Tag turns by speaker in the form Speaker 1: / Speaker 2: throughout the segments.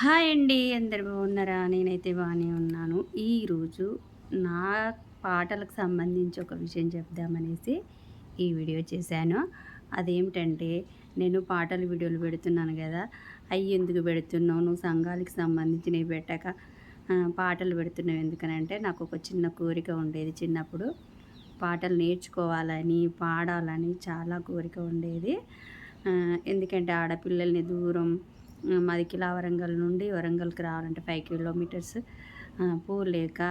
Speaker 1: Hi అండి అందరు బాగున్నారా? నేనైతే బాగానే ఉన్నాను. ఈరోజు నా పాటలకు సంబంధించి ఒక విషయం చెప్దామనేసి ఈ వీడియో చేశాను. అదేమిటంటే నేను పాటల వీడియోలు పెడుతున్నాను కదా అవి ఎందుకు పెడుతున్నావు? నువ్వు సంఘాలకి సంబంధించినవి పెట్టక పాటలు పెడుతున్నావు ఎందుకనంటే నాకు ఒక చిన్న కోరిక ఉండేది చిన్నప్పుడు. పాటలు నేర్చుకోవాలని పాడాలని చాలా కోరిక ఉండేది. ఎందుకంటే ఆడపిల్లల్ని దూరం మాది కిలా వరంగల్ నుండి వరంగల్కి రావాలంటే ఫైవ్ కిలోమీటర్స్. పోలేక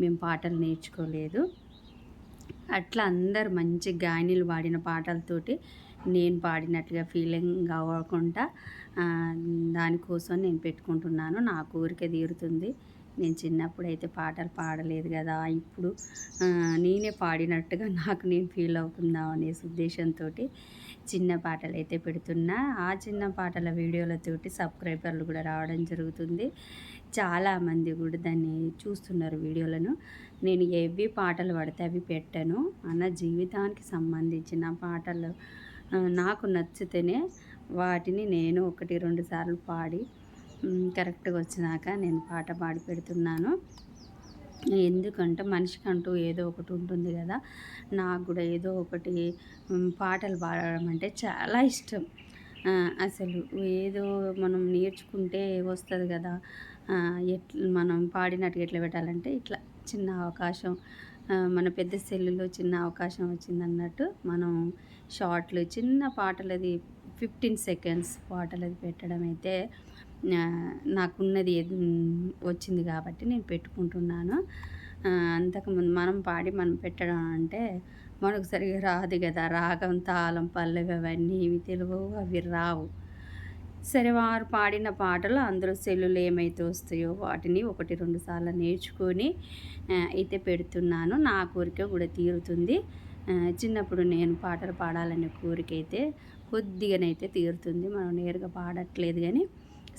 Speaker 1: మేము పాటలు నేర్చుకోలేదు. అట్లా అందరు మంచి గాయనీలు పాడిన పాటలతోటి నేను పాడినట్లుగా ఫీలింగ్ అవ్వకుండా దానికోసం నేను పెట్టుకుంటున్నాను. నా కోరిక తీరుతుంది. నేను చిన్నప్పుడు అయితే పాటలు పాడలేదు కదా ఇప్పుడు నేనే పాడినట్టుగా నాకు నేను ఫీల్ అవుతుందాం అనే ఉద్దేశంతో చిన్న పాటలు అయితే పెడుతున్నా. ఆ చిన్న పాటల వీడియోలతోటి సబ్స్క్రైబర్లు కూడా రావడం జరుగుతుంది. చాలామంది కూడా దాన్ని చూస్తున్నారు వీడియోలను. నేను ఏవి పాటలు పడితే అవి పెట్టను. అన్న జీవితానికి సంబంధించిన పాటలు నాకు నచ్చితేనే వాటిని నేను ఒకటి రెండు సార్లు పాడి కరెక్ట్గా వచ్చినాక నేను పాట పాడి పెడుతున్నాను. ఎందుకంటే మనిషికంటూ ఏదో ఒకటి ఉంటుంది కదా. నాకు కూడా ఏదో ఒకటి పాటలు పాడడం అంటే చాలా ఇష్టం. అసలు ఏదో మనం నేర్చుకుంటే వస్తుంది కదా. ఎట్లా మనం పాడినట్టుగా ఎట్లా పెట్టాలంటే ఇట్లా చిన్న అవకాశం మన పెద్ద సెల్లులో చిన్న అవకాశం వచ్చిందన్నట్టు మనం షార్ట్లు చిన్న పాటలది ఫిఫ్టీన్ సెకండ్స్ పాటలది పెట్టడం అయితే నాకున్నది వచ్చింది కాబట్టి నేను పెట్టుకుంటున్నాను. అంతకుముందు మనం పాడి మనం పెట్టడం అంటే మనకు సరిగా రాదు కదా రాగం తాళం పల్లవి అవన్నీ ఇవి తెలియవు అవి రావు. సరే వారు పాడిన పాటలు అందరూ సెల్లులు ఏమైతే వస్తాయో వాటిని ఒకటి రెండు సార్లు నేర్చుకొని అయితే పెడుతున్నాను. నా కోరిక కూడా తీరుతుంది. చిన్నప్పుడు నేను పాటలు పాడాలనే కోరిక అయితే కొద్దిగానైతే తీరుతుంది. మనం నేరుగా పాడట్లేదు కానీ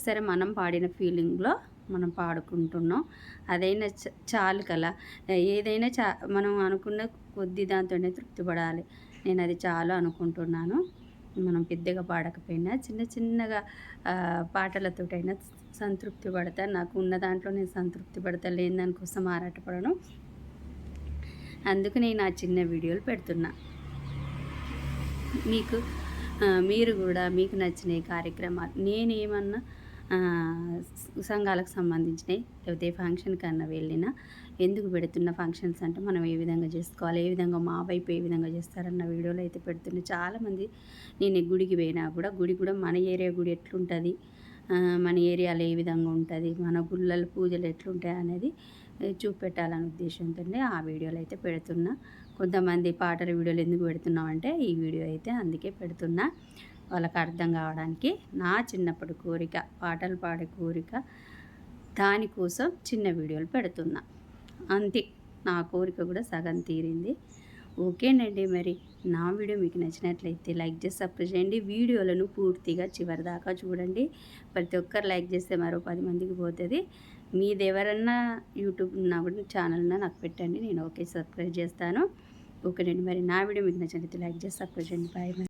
Speaker 1: సరే మనం పాడిన ఫీలింగ్లో మనం పాడుకుంటున్నాం. అదైనా చాలు కదా ఏదైనా చా మనం అనుకున్న కొద్ది దాంతోనే తృప్తి పడాలి నేను అది చాలు అనుకుంటున్నాను. మనం పెద్దగా పాడకపోయినా చిన్న చిన్నగా పాటలతోటైనా సంతృప్తి పడతా నాకు ఉన్న దాంట్లో నేను సంతృప్తి పడతా లేని దానికోసం ఆరాటపడను. అందుకు నేను ఆ చిన్న వీడియోలు పెడుతున్నా. మీకు మీరు కూడా మీకు నచ్చిన కార్యక్రమాలు నేనేమన్నా సంఘాలకు సంబంధించినవి లేకపోతే ఫంక్షన్ కన్నా వెళ్ళినా ఎందుకు పెడుతున్న ఫంక్షన్స్ అంటే మనం ఏ విధంగా చేసుకోవాలి ఏ విధంగా మా వైపు ఏ విధంగా చేస్తారన్న వీడియోలు అయితే పెడుతున్నాయి చాలామంది నేను గుడికి పోయినా కూడా గుడి కూడా మన ఏరియా గుడి ఎట్లుంటుంది? మన ఏరియాలో ఏ విధంగా ఉంటుంది? మన గుళ్ళల పూజలు ఎట్లుంటాయి అనేది చూపెట్టాలనే ఉద్దేశంతోనే ఆ వీడియోలు అయితే పెడుతున్నా. కొంతమంది పాటల వీడియోలు ఎందుకు పెడుతున్నాం అంటే ఈ వీడియో అయితే అందుకే పెడుతున్నా. వాళ్ళకి అర్థం కావడానికి నా చిన్నప్పటి కోరిక పాటలు పాడే కోరిక దానికోసం చిన్న వీడియోలు పెడుతున్నా. అంతే. నా కోరిక కూడా సగం తీరింది. ఓకేనండి మరి. నా వీడియో మీకు నచ్చినట్లయితే లైక్ చేసి సపోర్ట్ చేయండి. వీడియోలను పూర్తిగా చివరి దాకా చూడండి. ప్రతి ఒక్కరు లైక్ చేస్తే మరో పది మందికి పోతుంది. మీది ఎవరన్నా యూట్యూబ్ నా కూడా ఛానల్న నాకు పెట్టండి. నేను ఓకే సబ్స్క్రైబ్ చేస్తాను. ఓకేనండి మరి. నా వీడియో మీకు నచ్చినట్లయితే లైక్ చేసి సపోర్ట్ చేయండి. బాయ్